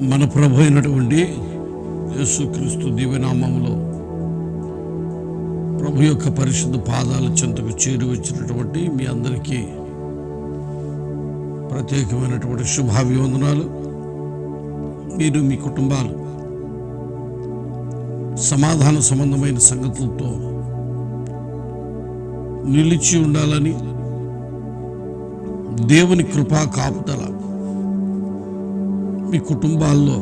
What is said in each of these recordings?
మన ప్రభు అయినటువంటి యేసుక్రీస్తు దివ్యనామంలో ప్రభు యొక్క పరిశుద్ధ పాదాల చెంతకు చేరి వచ్చినటువంటి మీ అందరికీ ప్రత్యేకమైనటువంటి శుభాభివందనాలు. మీరు మీ కుటుంబాలు సమాధాన సంబంధమైన సంగతులతో నిలిచి ఉండాలని దేవుని కృపా కాపుదల మీ కుటుంబాల్లో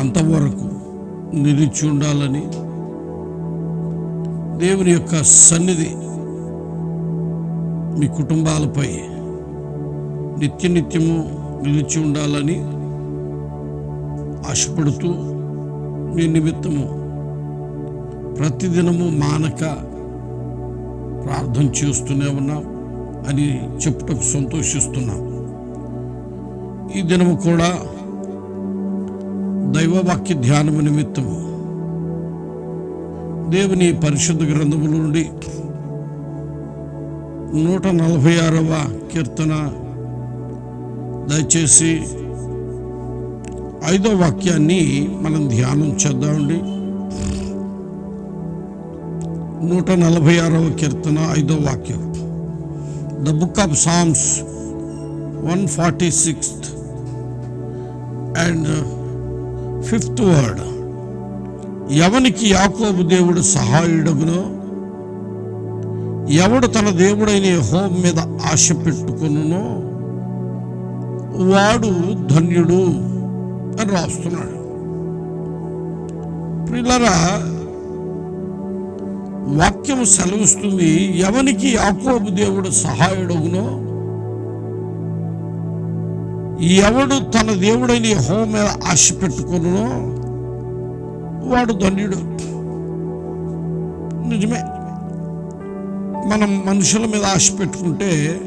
అంతవరకు నిలిచి ఉండాలని దేవుని యొక్క సన్నిధి మీ కుటుంబాలపై నిత్య నిత్యము నిలిచి ఉండాలని ఆశపడుతూ మీ నిమిత్తము ప్రతిదినము మానక ప్రార్థన చేస్తూనే ఉన్నాం అని చెప్పుటకు సంతోషిస్తున్నాం. ఈ దినము కూడా దైవవాక్య ధ్యానము నిమిత్తము. దేవుని పరిశుద్ధ గ్రంథముల నుండి నూట నలభై ఆరవ కీర్తన దయచేసి ఐదో వాక్యాన్ని మనం ధ్యానం చేద్దామండి నూట నలభై ఆరవ కీర్తన ఐదో వాక్యం. The book of psalms one forty sixth and fifth word. ఎవనికి యాకోబు దేవుడు సహాయుడగునో ఎవడు తన దేవుడైన హోం మీద ఆశ పెట్టుకునునో వాడు ధన్యుడు అని రాస్తున్నాడు. ప్రిల్లరా వాక్యము సెలవిస్తుంది ఎవనికి యాకోబు దేవుడు సహాయుడగునో ఎవడు తన దేవుడైన హోం మీద ఆశ పెట్టుకునునో వాడు ధన్యుడు. నిజమే. మనం మనుషుల మీద ఆశ పెట్టుకుంటే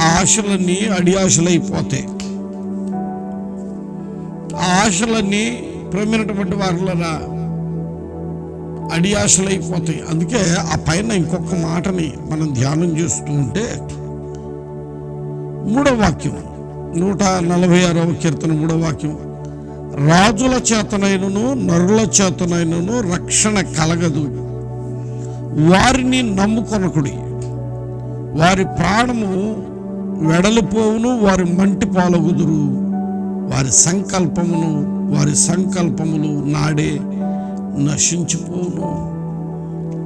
ఆ ఆశలన్నీ అడి ఆశలైపోతాయి. ఆ ఆశలన్నీ ప్రేమైనటువంటి వారిలరా అడి ఆశలైపోతాయి. అందుకే ఆ పైన ఇంకొక మాటని మనం ధ్యానం చేస్తూ ఉంటే మూడో వాక్యం. నూట నలభై ఆరవ కీర్తన మూడో వాక్యం. రాజుల చేతనైనను నరుల చేతనైనను రక్షణ కలగదు. వారిని నమ్ముకొనకుడి. వారి ప్రాణము వెడలిపోవును వారి మంటి పాలగుదురు. వారి సంకల్పమును వారి సంకల్పములు నాడే నశించిపోవును.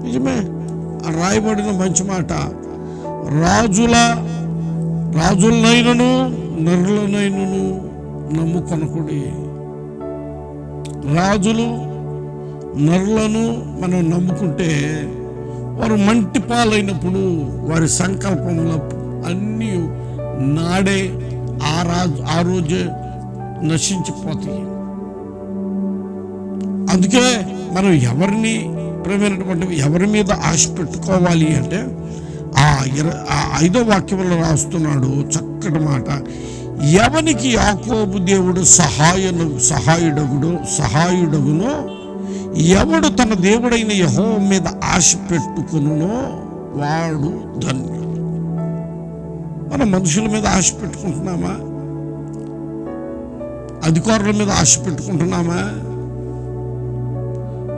నిజమే? ఆ రాయబడిన మంచి మాట. రాజుల రాజులనైనను నరులనైనను నమ్ముకొనకుడి. రాజులు నరులను మనం నమ్ముకుంటే వారు మంటి పాలైనప్పుడు వారి సంకల్పముల అన్నీ నాడే ఆ రాజు ఆ రోజే నశించిపోతాయి. అందుకే మనం ఎవరిని ప్రేమైనటువంటి ఎవరి మీద ఆశ పెట్టుకోవాలి అంటే ఆ ఇర ఆ ఐదో వాక్యంలో రాస్తున్నాడు చక్కటి మాట. ఎవనికి యాకోబు దేవుడు సహాయను సహాయుడగుడు సహాయుడగునో ఎవడు తన దేవుడైన యహో మీద ఆశ పెట్టుకునునో వాడు ధన్యుడు. మన మనుషుల మీద ఆశ పెట్టుకుంటున్నామా? అధికారుల మీద ఆశ పెట్టుకుంటున్నామా?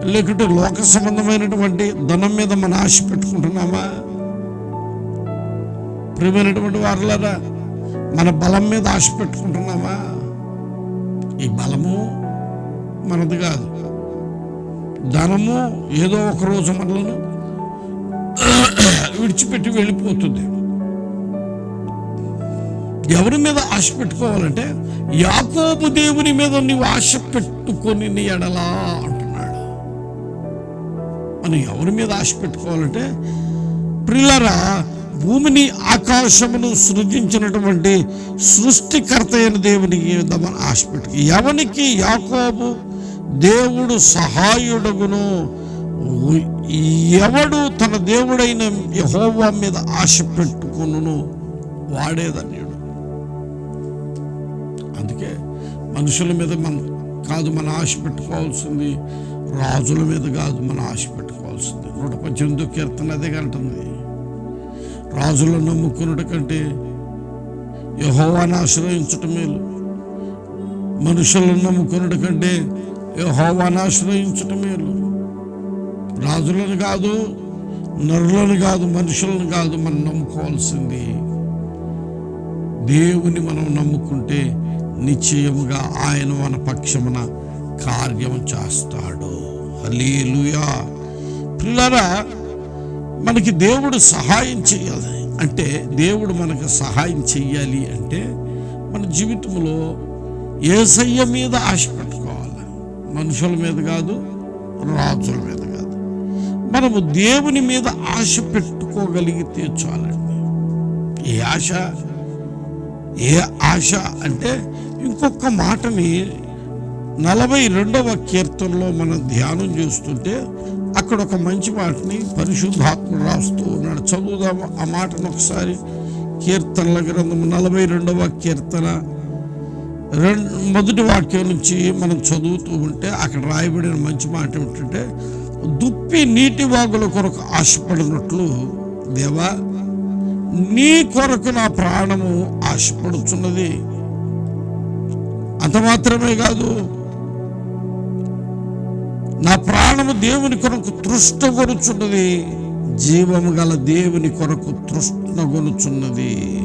లేకుంటే లోక సంబంధమైనటువంటి ధనం మీద మన ఆశ పెట్టుకుంటున్నామా? ప్రియమైనటువంటి వారులరా మన బలం మీద ఆశ పెట్టుకుంటున్నామా? ఈ బలము మనది కాదు. ధనము ఏదో ఒక రోజు మనలను విడిచిపెట్టి వెళ్ళిపోతుంది. ఎవరి మీద ఆశ పెట్టుకోవాలంటే యాకోబు దేవుని మీద నీవు ఆశ పెట్టుకొని నీ ఎడలా అంటున్నాడు. మనం ఎవరి మీద ఆశ పెట్టుకోవాలంటే ప్రిల్లరా భూమిని ఆకాశమును సృజించినటువంటి సృష్టికర్త అయిన దేవునికి మీద ఆశ పెట్టుకు. ఎవనికి? యాకోబు. దేవుడు సహాయుడగును. ఎవడు తన దేవుడైన యహోవా మీద ఆశ పెట్టుకును వాడేదన్యుడు అందుకే మనుషుల మీద మన కాదు మన ఆశ పెట్టుకోవాల్సింది రాజుల మీద కాదు మన ఆశ పెట్టుకోవాల్సింది. నూట పద్దెనిమిదో కీర్తన అదే కంటుంది రాజులను నమ్ముకున్నట కంటే యహోవాని ఆశ్రయించటం మేలు మనుషులను నమ్ముకున్నటి కంటే యహోవాని ఆశ్రయించటం మేలు రాజులను కాదు నరులను కాదు మనుషులను కాదు మనం నమ్ముకోవాల్సింది. దేవుని మనం నమ్ముకుంటే నిశ్చయముగా ఆయన మన పక్షమున కార్యం చేస్తాడు. హల్లెలూయా. పిల్లరా మనకి దేవుడు సహాయం చేయాలి. అంటే దేవుడు మనకు సహాయం చెయ్యాలి అంటే మన జీవితంలో ఏసయ్య మీద ఆశ పెట్టుకోవాలి. మనుషుల మీద కాదు రాజుల మీద కాదు. మనము దేవుని మీద ఆశ పెట్టుకోగలిగితే చాలండి. ఏ ఆశ? ఏ ఆశ అంటే ఇంకొక మాటని నలభై రెండవ కీర్తనలో మనం ధ్యానం చేస్తుంటే అక్కడ ఒక మంచి మాటని పరిశుద్ధాత్ముడు రాస్తూ ఉన్నాడు. చదువుదాము ఆ మాటను ఒకసారి. కీర్తనల గ్రంథం నలభై రెండవ కీర్తన. రెండు మొదటి వాక్యం నుంచి మనం చదువుతూ ఉంటే అక్కడ రాయబడిన మంచి మాట ఏమిటంటే దుప్పి నీటి వాగుల కొరకు ఆశపడినట్లు దేవా నీ కొరకు నా ప్రాణము ఆశపడుచున్నది. అంత మాత్రమే కాదు నా ప్రాణము దేవుని కొరకు తృష్టగొనుచున్నది. జీవము గల దేవుని కొరకు తృష్ణగొనుచున్నది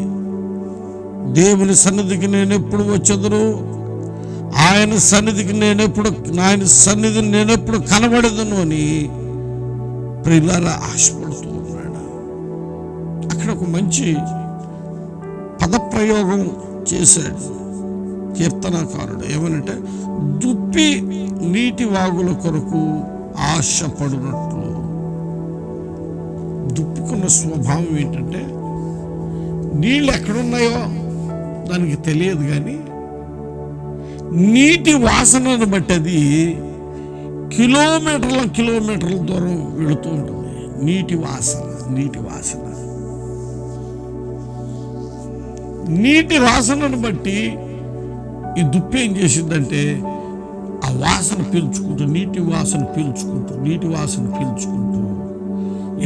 దేవుని సన్నిధికి నేను ఎప్పుడు వచ్చేదను? ఆయన సన్నిధికి నేను ఎప్పుడు ఆయన సన్నిధిని నేను ఎప్పుడు కనబడదను అని ప్రిల్లర ఆశపడుతూ ఉన్నాడు. అక్కడ ఒక మంచి పదప్రయోగం చేశాడు. కీర్తనకారుడు ఏమనంటే దుప్పి నీటి వాగుల కొరకు ఆశపడినట్లు. దుప్పుకున్న స్వభావం ఏంటంటే నీళ్ళు ఎక్కడున్నాయో దానికి తెలియదు కానీ నీటి వాసనను బట్టి అది కిలోమీటర్ల కిలోమీటర్ల దూరం వెళుతూ ఉంటుంది. నీటి వాసన నీటి వాసన. నీటి వాసనను బట్టి ఈ దుప్పి ఏం చేసిందంటే ఆ వాసన పీల్చుకుంటూ నీటి వాసన పీల్చుకుంటూ నీటి వాసన పీల్చుకుంటూ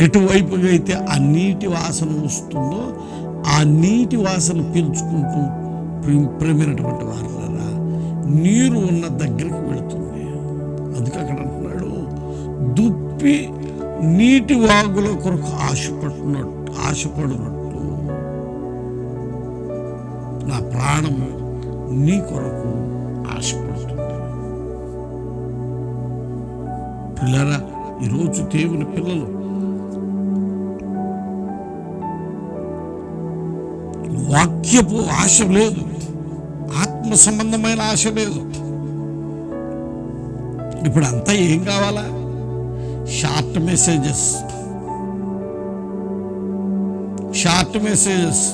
ఎటువైపుగా అయితే ఆ నీటి వాసన వస్తుందో ఆ నీటి వాసన పీల్చుకుంటూ ప్రేమైనటువంటి వారులరా నీరు ఉన్న దగ్గరికి వెళుతుంది. అందుకే అక్కడ అంటున్నాడు దుప్పి నీటి వాగుల కొరకు ఆశపడినట్టు ఆశపడినట్టు నా ప్రాణము నీ కొరకు ఆశపడుతుంది పిల్లరా ఈరోజు దేవుని పిల్లలు. వాక్యపు ఆశ లేదు. ఆత్మ సంబంధమైన ఆశ లేదు. ఇప్పుడు అంతా ఏం కావాలా? Short messages. Short messages.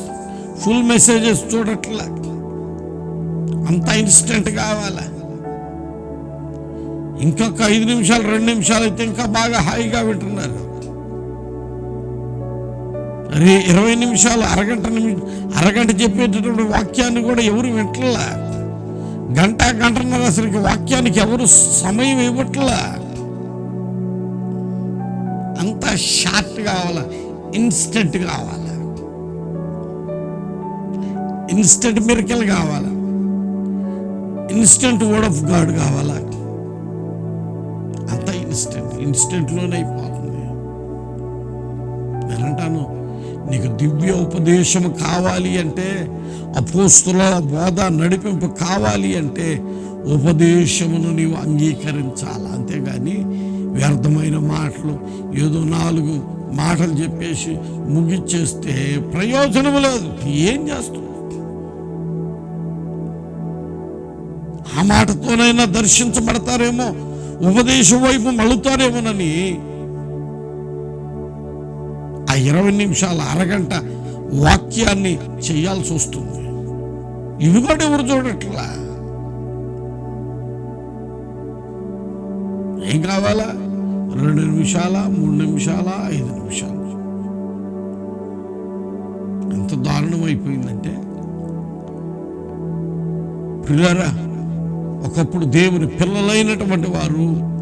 Full messages చూడట్లే. అంతా ఇన్స్టెంట్ కావాలా? ఇంకొక ఐదు నిమిషాలు రెండు నిమిషాలు అయితే ఇంకా బాగా హాయిగా వింటున్నారు. అరే ఇరవై నిమిషాలు అరగంట అరగంట చెప్పేటటువంటి వాక్యాన్ని కూడా ఎవరు వింటలా? గంట గంటన్నర అసలు వాక్యానికి ఎవరు సమయం ఇవ్వట్లా? అంతా షార్ట్ కావాల? ఇన్స్టెంట్ కావాల? ఇన్స్టెంట్ మిరకలు కావాలా? ఇన్స్టెంట్ వర్డ్ ఆఫ్ గాడ్ కావాలా? అంతా ఇన్స్టెంట్. ఇన్స్టెంట్లోనే అయిపోతుంది. నేనంటాను నీకు దివ్య ఉపదేశం కావాలి అంటే అపోస్తుల బోధ నడిపింపు కావాలి అంటే ఉపదేశమును నీవు అంగీకరించాలి? అంతేగాని వ్యర్థమైన మాటలు ఏదో నాలుగు మాటలు చెప్పేసి ముగిచ్చేస్తే ప్రయోజనం లేదు. ఏం చేస్తావు? ఆ మాటతోనైనా దర్శించబడతారేమో? ఉపదేశం వైపు మళ్ళుతారేమోనని. ఆ ఇరవై నిమిషాల అరగంట వాక్యాన్ని చేయాల్సి వస్తుంది. ఇవి కూడా ఎవరు చూడట్లా? ఏం కావాలా? రెండు నిమిషాల? మూడు నిమిషాల? ఐదు నిమిషాలు. ఎంత దారుణం అయిపోయిందంటే. ప్రియారా ఒకప్పుడు దేవుని పిల్లలైనటువంటి వారు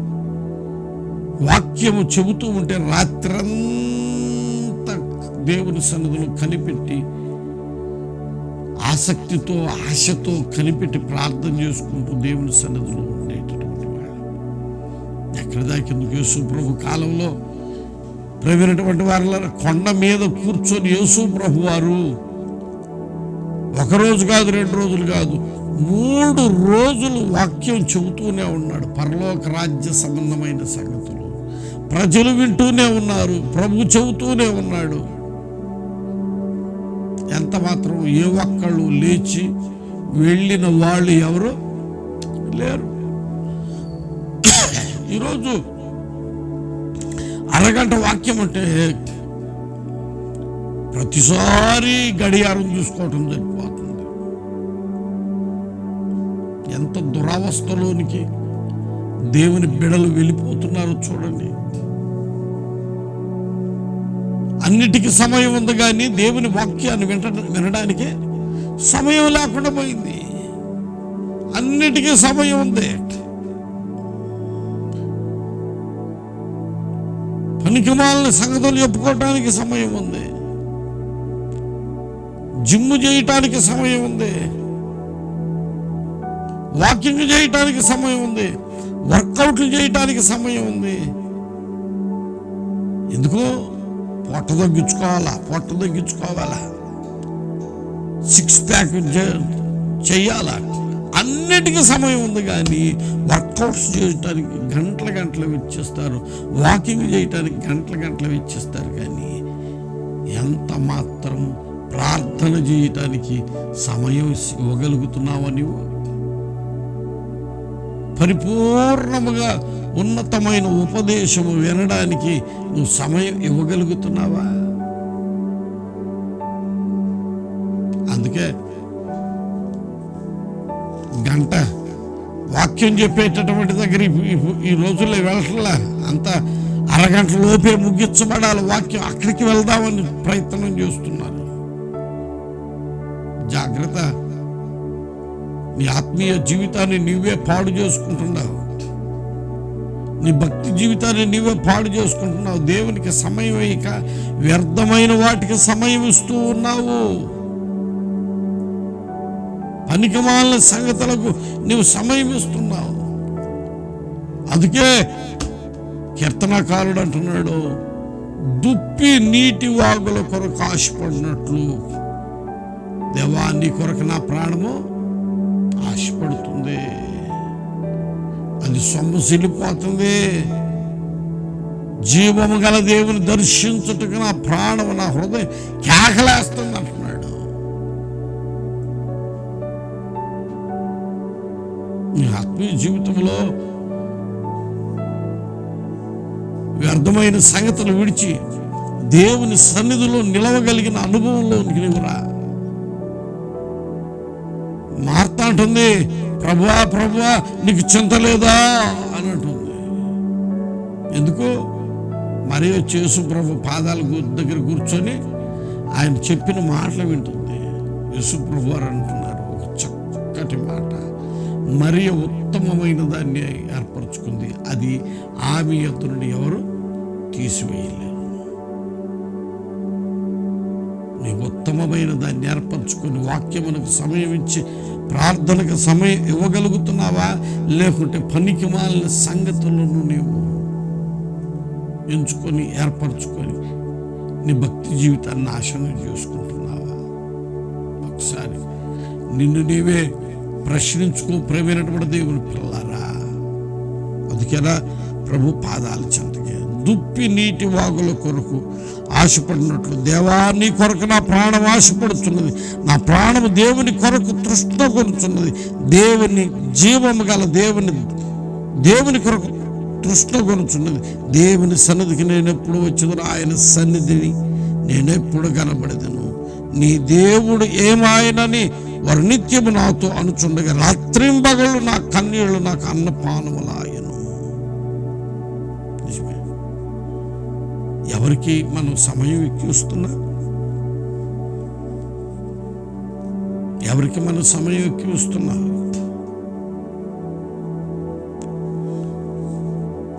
వాక్యము చెబుతూ ఉంటే రాత్రంతా దేవుని సన్నిధిలో కనిపెట్టి ఆసక్తితో ఆశతో కనిపెట్టి ప్రార్థన చేసుకుంటూ దేవుని సన్నిధిలో ఉండేటటువంటి వాళ్ళు ఎక్కడ దాకెందుకు యేసు ప్రభు కాలంలో? ప్రవీణటువంటి వారి కొండ మీద కూర్చొని యేసు ప్రభు వారు ఒకరోజు కాదు రెండు రోజులు కాదు మూడు రోజులు వాక్యం చెబుతూనే ఉన్నాడు. పరలోక రాజ్య సంబంధమైన సంగతులు. ప్రజలు వింటూనే ఉన్నారు. ప్రభు చెబుతూనే ఉన్నాడు. ఎంత మాత్రం ఏ ఒక్కళ్ళు లేచి వెళ్ళిన వాళ్ళు ఎవరు లేరు. ఈరోజు అరగంట వాక్యం అంటే ప్రతిసారి గడియారం చూసుకోవటం జరిగిపోతుంది. ఎంత దురవస్థలోనికి దేవుని బిడలు వెళ్ళిపోతున్నారో చూడండి. అన్నిటికీ సమయం ఉంది కానీ దేవుని వాక్యాన్ని వింట వినడానికి సమయం లేకుండా పోయింది. అన్నిటికీ సమయం ఉంది. పనికిమాలని సంగతులు చెప్పుకోవటానికి సమయం ఉంది. జిమ్ చేయటానికి సమయం ఉంది. వాకింగ్ చేయటానికి సమయం ఉంది. వర్కౌట్లు చేయటానికి సమయం ఉంది. ఎందుకు? పొట్ట తగ్గించుకోవాలా? పొట్ట తగ్గించుకోవాలా? సిక్స్ ప్యాక్ చేయాలా? అన్నిటికీ సమయం ఉంది కానీ వర్కౌట్స్ చేయటానికి గంటల గంటలు ఇచ్చేస్తారు వాకింగ్ చేయటానికి గంటల గంటలు ఇచ్చేస్తారు కానీ ఎంత మాత్రం ప్రార్థన చేయటానికి సమయం ఇవ్వగలుగుతున్నావా నువ్వు? పరిపూర్ణముగా ఉన్నతమైన ఉపదేశము వినడానికి నువ్వు సమయం ఇవ్వగలుగుతున్నావా? అందుకే గంట వాక్యం చెప్పేటటువంటి దగ్గర ఈ- ఈ- రోజుల్లో వెళ్ళట్లా. అంత అరగంట లోపే ముగించబడాలి వాక్యం. అక్కడికి వెళ్దామని ప్రయత్నం చేస్తున్నారు. జాగ్రత్త. నీ ఆత్మీయ జీవితాన్ని నీవే పాడు చేసుకుంటున్నావు. నీ భక్తి జీవితాన్ని నీవే పాడు చేసుకుంటున్నావు. దేవునికి సమయం ఇక వ్యర్థమైన వాటికి సమయం ఇస్తూ ఉన్నావు. పనికిమాలిన సంగతులకు నీవు సమయం ఇస్తున్నావు. అందుకే కీర్తనకారుడు అంటున్నాడు దుప్పి నీటి వాగుల కొరకు ఆశపడినట్లు. దేవా నీ కొరకు నా ప్రాణము ఆశపడుతుంది అది సొమ్మసిల్లిపోతుంది జీవము గల దేవుని దర్శించుటకు నా ప్రాణము నా హృదయం కేకలేస్తుంది అంటున్నాడు. నీ ఆత్మీయ జీవితంలో వ్యర్థమైన సంగతులు విడిచి దేవుని సన్నిధిలో నిలవగలిగిన అనుభవంలో నీవురా మార్త అంటుంది ప్రభువా ప్రభువా నీకు చింత లేదా? అని అంటుంది. ఎందుకు? మరి చేసు ప్రభు పాదాల దగ్గర కూర్చొని ఆయన చెప్పిన మాటలు వింటుంది. యేసు వారు అంటున్నారు ఒక చక్కటి మాట. మరి ఉత్తమమైన దాన్ని ఏర్పరచుకుంది. అది ఆమె యొద్ద నుండి ఎవరు? తీసివేయలేరు నీ ఉత్తమమైన దాన్ని ఏర్పరచుకొని వాక్యమునకు సమయం ఇచ్చి ప్రార్థనకు సమయం ఇవ్వగలుగుతున్నావా? లేకుంటే పనికి మాలిన సంగతులను నీవు ఎంచుకొని ఏర్పరచుకొని నీ భక్తి జీవితాన్ని నాశనం చేసుకుంటున్నావా? ఒకసారి నిన్ను నీవే ప్రశ్నించుకో ప్రేమైనటువంటి దేవుని పిల్లారా అందుకేనా ప్రభు పాదాలు చెంతకే. దుప్పి నీటి వాగుల కొరకు ఆశపడినట్లు దేవా నీ కొరకు నా ప్రాణం ఆశపడుతున్నది. నా ప్రాణము దేవుని కొరకు తృష్ణ కొనుచున్నది. దేవుని జీవము గల దేవుని దేవుని కొరకు తృష్ణ కొనుచున్నది. దేవుని సన్నిధికి నేను ఎప్పుడు వచ్చేదో ఆయన సన్నిధిని నేనెప్పుడు కనబడదను? నీ దేవుడు ఏమాయనని వారు నిత్యము నాతో అనుచుండగా రాత్రింబగళ్ళు నా కన్నీళ్ళు నాకు అన్నపానములాయను. నిజమే. ఎవరికి మనం సమయం ఎక్కిస్తున్నా? ఎవరికి మనం సమయం ఎక్కిస్తున్నా?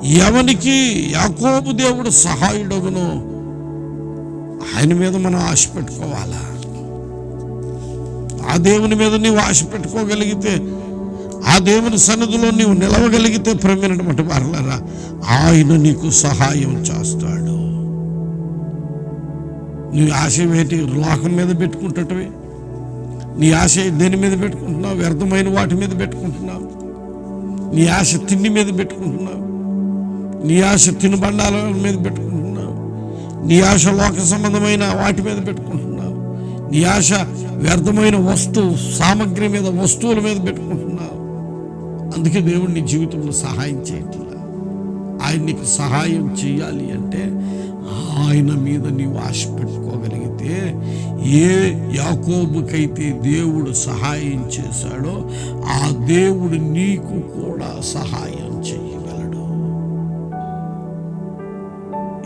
ఎవనికి యాకోబు దేవుడు సహాయుడగునో? ఆయన మీద మనం ఆశ పెట్టుకోవాలా? ఆ దేవుని మీద నీవు ఆశ పెట్టుకోగలిగితే ఆ దేవుని సన్నిధిలో నీవు నిలవగలిగితే ప్రమినటువంటి వారలరా ఆయన నీకు సహాయం చేస్తాడు. నీ ఆశయం ఏంటి? లోకం మీద పెట్టుకుంటటమే. నీ ఆశ దేని మీద పెట్టుకుంటున్నావు? వ్యర్థమైన వాటి మీద పెట్టుకుంటున్నావు. నీ ఆశ తిండి మీద పెట్టుకుంటున్నావు. నీ ఆశ తినుబండాల మీద పెట్టుకుంటున్నావు. నీ ఆశ లోక సంబంధమైన వాటి మీద పెట్టుకుంటున్నావు. నీ ఆశ వ్యర్థమైన వస్తువు సామగ్రి మీద వస్తువుల మీద పెట్టుకుంటున్నావు. అందుకే దేవుడు నీ జీవితంలో సహాయం చేయట్లా. ఆయన నీకు సహాయం చేయాలి అంటే ఆయన మీద నీవు ఆశ పెట్టుకోగలిగితే ఏ యాకోబుకైతే దేవుడు సహాయం చేశాడో ఆ దేవుడు నీకు కూడా సహాయం చేయగలడు.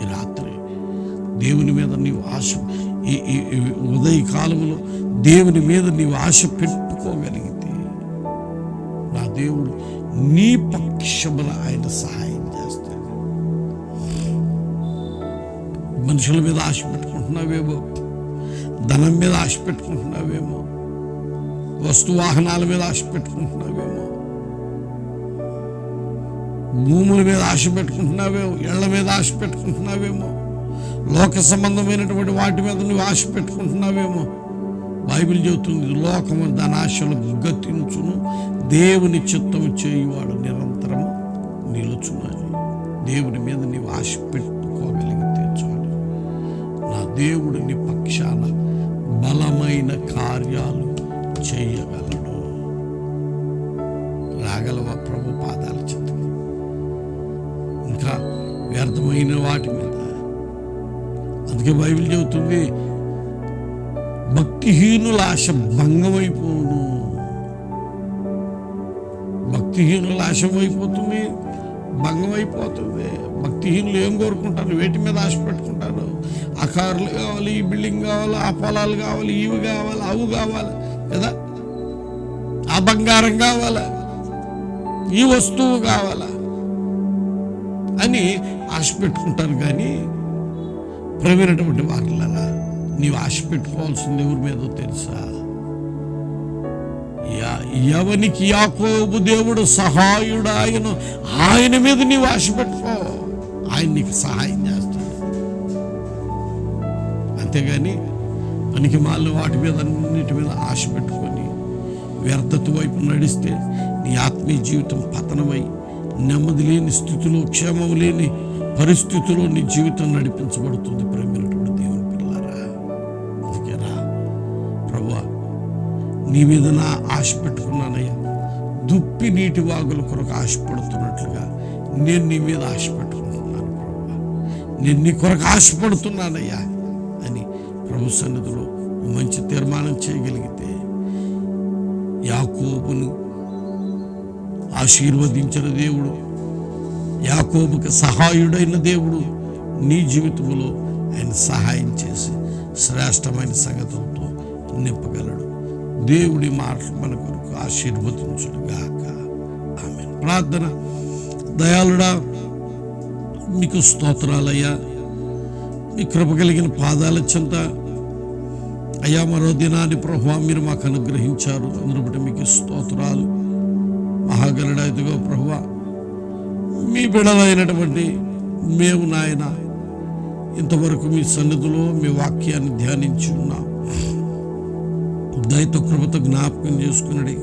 ఈ రాత్రి దేవుని మీద నీవు ఆశ ఈ ఈ ఉదయ కాలంలో దేవుని మీద నీవు ఆశ పెట్టుకోగలిగితే నా దేవుడు నీ పక్షమున ఆయన సహాయం చేస్తాడు. మనుషుల మీద ఆశ పెట్టుకుంటున్నావేమో? ధనం మీద ఆశ పెట్టుకుంటున్నావేమో? వస్తు వాహనాల మీద ఆశ పెట్టుకుంటున్నావేమో? భూముల మీద ఆశ పెట్టుకుంటున్నావేమో ఇళ్ళ మీద ఆశ పెట్టుకుంటున్నావేమో? లోక సంబంధమైనటువంటి వాటి మీద నువ్వు ఆశ పెట్టుకుంటున్నావేమో? బైబిల్ చెబుతుంది లోకము ధనాశలు గతించును. దేవుని చిత్తము చేయువాడు నిరంతరము నిలుచున్నది దేవుని మీద నీవు ఆశ పెట్టుకోగలిగితే చాలు. నా దేవుడిని పక్షాన బలమైన కార్యాలు చేయగలడు. రాగలవ ప్రభు పాదాల చెంతకి ఇంకా వ్యర్థమైన వాటి మీద. అందుకే బైబిల్ చెబుతుంది భక్తిహీనుల ఆశ భంగమైపోను భక్తిహీనుల ఆశ అయిపోతుంది భంగం అయిపోతుంది భక్తిహీనులు ఏం కోరుకుంటారు? వేటి మీద ఆశ పెట్టుకుంటారు. ఆ కార్లు కావాలి ఈ బిల్డింగ్ కావాలి ఆ పొలాలు కావాలి ఇవి కావాలి అవి కావాలి కదా? ఆ బంగారం కావాలా? ఈ వస్తువు కావాలా? అని ఆశ పెట్టుకుంటారు కానీ ప్రవీణటువంటి వారిలా నీవు ఆశ పెట్టుకోవాల్సింది ఎవరి మీదో తెలుసా? యా- ఎవనికి యాకోబు దేవుడు సహాయుడు ఆయన ఆయన మీద నీవు ఆశ పెట్టుకో. ఆయన నీకు సహాయం అంతేగాని పనికి మాలిన వాటి మీద అన్నిటి మీద ఆశ పెట్టుకొని వ్యర్థత వైపు నడిస్తే నీ ఆత్మీయ జీవితం పతనమై నెమ్మది లేని స్థితిలో క్షేమం లేని పరిస్థితిలో నీ జీవితం నడిపించబడుతుంది ప్రేమైనటువంటి దేవుని పిల్లారా అందుకేరా ప్రభా నీ మీద నా ఆశ పెట్టుకున్నానయ్యా. దుప్పి నీటి వాగుల కొరకు ఆశపడుతున్నట్లుగా నేను నీ మీద ఆశ పెట్టుకుంటున్నాను ప్రభా. నేను నీ కొరకు ఆశపడుతున్నానయ్యా. ప్రభు సన్నిధిలో మంచి తీర్మానం చేయగలిగితే యాకోబును ఆశీర్వదించిన దేవుడు యాకోబుకి సహాయుడైన దేవుడు నీ జీవితంలో ఆయన సహాయం చేసి శ్రేష్టమైన సంగతులతో నింపగలడు. దేవుడి మాటలు మన కొరకు ఆశీర్వదించుడుగాక ఆమె ప్రార్థన. దయాళుడా మీకు స్తోత్రాలయ్యా. మీ కృప కలిగిన పాదాల చింత అయ్యా మరో దినాన్ని ప్రభావ మీరు మాకు అనుగ్రహించారు. అందును మీకు స్తోత్రాలు. మహాగరుడైతుగా ప్రభు మీ బిడలైనటువంటి మేము నాయన ఇంతవరకు మీ సన్నిధిలో మీ వాక్యాన్ని ధ్యానించి ఉన్నాం. దయతో కృపతో జ్ఞాపకం చేసుకున్నది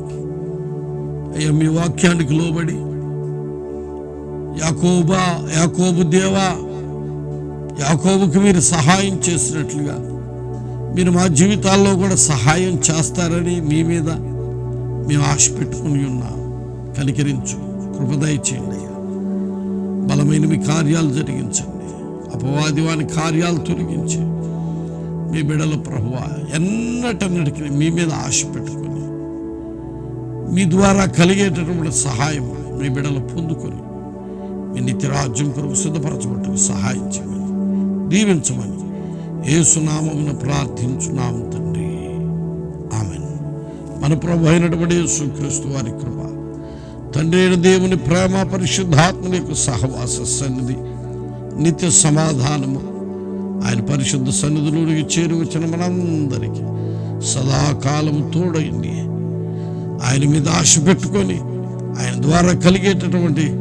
అయ్యా మీ వాక్యానికి లోబడి యాకోబా యాకోబు దేవా యాకోబుకి మీరు సహాయం చేసినట్లుగా మీరు మా జీవితాల్లో కూడా సహాయం చేస్తారని మీ మీద మేము ఆశ పెట్టుకుని ఉన్నాం. కనికరించు కృపదయ చేయండి బలమైన మీ కార్యాలు జరిగించండి. అపవాది వాని కార్యాలు తొలగించి మీ బిడల ప్రభువ ఎన్నటన్నిటికీ మీ మీద ఆశ పెట్టుకుని మీ ద్వారా కలిగేటటువంటి సహాయం మీ బిడలు పొందుకొని మీ నిత్యరాజ్యం కొరకు సిద్ధపరచబట్టుకు సహాయం చేయమని దీవించమని ఏసునామమున ప్రార్థించున్నాము తండ్రి. ఆమెన్. మన ప్రభు అయినటువంటి యేసుక్రీస్తు వారి కృప తండ్రి అయిన దేవుని ప్రేమ పరిశుద్ధాత్మ యొక్క సహవాస సన్నిధి నిత్య సమాధానము. ఆయన పరిశుద్ధ సన్నిధిలోనికి చేరువచ్చిన మనందరికీ సదాకాలము తోడైంది. ఆయన మీద ఆశ పెట్టుకొని ఆయన ద్వారా కలిగేటటువంటి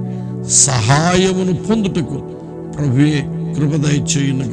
సహాయమును పొందుటకు ప్రభువే కృపదయ చేయును